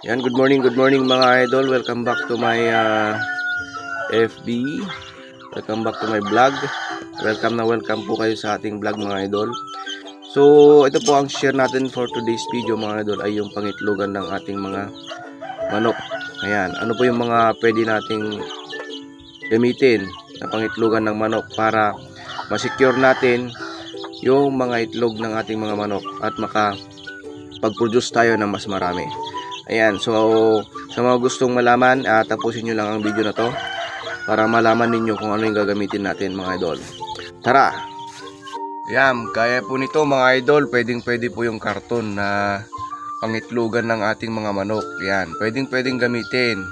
Yan, good morning, good morning mga idol. Welcome back to my uh, FB. Welcome back to my vlog. Welcome na welcome po kayo sa ating vlog mga idol. So, ito po ang share natin for today's video mga idol ay yung pangitlogan ng ating mga manok. Ayan, ano po yung mga pwede nating gamitin na pangitlogan ng manok para ma-secure natin yung mga itlog ng ating mga manok at maka pag-produce tayo ng mas marami. Ayan, so sa mga gustong malaman, uh, tapusin nyo lang ang video na to para malaman ninyo kung ano yung gagamitin natin mga idol. Tara! Ayan, kaya po nito mga idol, pwedeng pwede po yung karton na pangitlugan ng ating mga manok. Ayan, pwedeng pwedeng gamitin.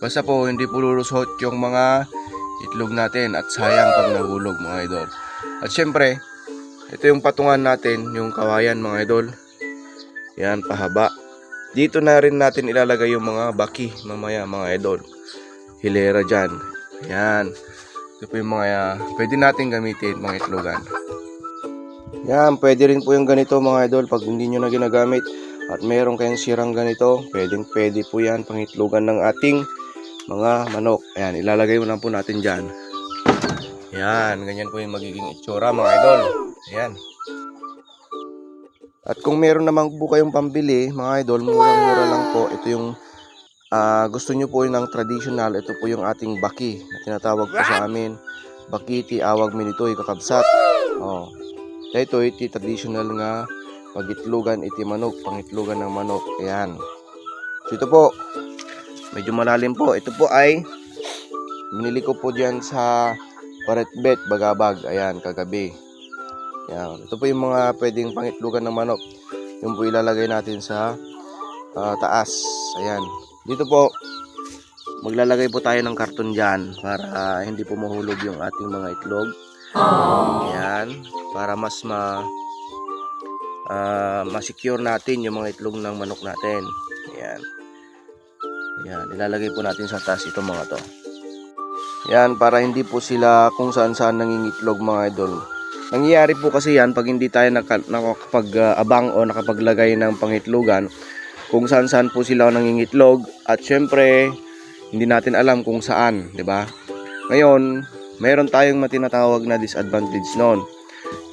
Basta po hindi po lulusot yung mga itlog natin at sayang pag nahulog mga idol. At syempre, ito yung patungan natin, yung kawayan mga idol. Yan, pahaba. Dito na rin natin ilalagay yung mga baki mamaya mga idol. Hilera dyan. Yan. Ito po yung mga pwede natin gamitin mga itlogan. Yan, pwede rin po yung ganito mga idol pag hindi nyo na ginagamit at meron kayong sirang ganito, pwedeng pwede po yan pangitlogan ng ating mga manok. Ayan, ilalagay mo lang po natin dyan. Yan, ganyan po yung magiging itsura mga idol. Ayan. At kung meron naman po kayong pambili, mga idol, murang-mura lang po. Ito yung ah, gusto nyo po yung ng traditional. Ito po yung ating baki na tinatawag po sa amin. Bakiti, awag minitoy, kakabsat. Oh. Ito, iti traditional nga pagitlugan, iti manok, pangitlugan ng manok. Ayan. So ito po, medyo malalim po. Ito po ay binili ko po dyan sa Paretbet, Bagabag. Ayan, kagabi. Yan. Ito po yung mga pwedeng pangitlugan ng manok. Yung po ilalagay natin sa ah, taas. Ayan. Dito po, maglalagay po tayo ng karton dyan para ah, hindi po mahulog yung ating mga itlog. Ayan. Para mas ma ah, ma-secure natin yung mga itlog ng manok natin. Ayan. Ayan. Ilalagay po natin sa taas itong mga to. Yan, para hindi po sila kung saan saan nangingitlog mga idol. Nangyayari po kasi yan pag hindi tayo naka, nakakapag-abang o nakapaglagay ng pangitlogan kung saan saan po sila nangingitlog at syempre hindi natin alam kung saan, 'di ba? Ngayon, meron tayong matinatawag na disadvantage noon.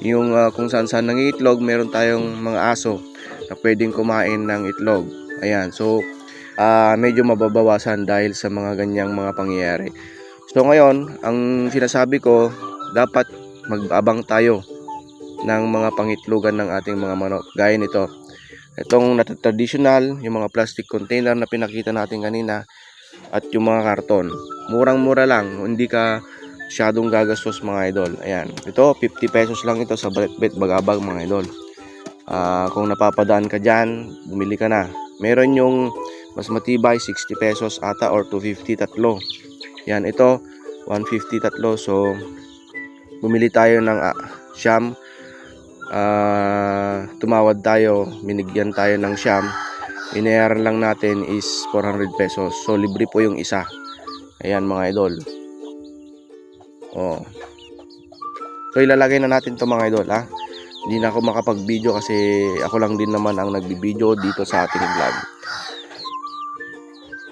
Yung ah, kung saan saan nangingitlog, meron tayong mga aso na pwedeng kumain ng itlog. Ayan, so ah, medyo mababawasan dahil sa mga ganyang mga pangyayari. So ngayon, ang sinasabi ko, dapat mag-abang tayo ng mga pangitlugan ng ating mga manok. Gaya nito. Itong traditional, yung mga plastic container na pinakita natin kanina at yung mga karton. Murang-mura lang, hindi ka masyadong gagastos mga idol. Ayan. Ito, 50 pesos lang ito sa Bretbet Bagabag mga idol. Ah, kung napapadaan ka dyan, bumili ka na. Meron yung mas matibay, 60 pesos ata or 250 tatlo. Yan, ito, 150 tatlo. So, bumili tayo ng ah, siyam. Ah, tumawad tayo, binigyan tayo ng siyam. Inayaran lang natin is 400 pesos. So, libre po yung isa. Ayan mga idol. Oh. So, ilalagay na natin to mga idol, ha? Hindi na ako makapag-video kasi ako lang din naman ang nagbi-video dito sa ating vlog.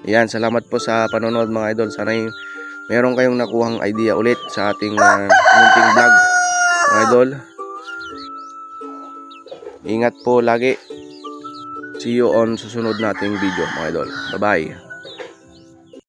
Ayan, salamat po sa panonood mga idol. Sana yung meron kayong nakuhang idea ulit sa ating uh, munting vlog mga idol. Ingat po lagi. See you on susunod nating video mga idol. Bye-bye.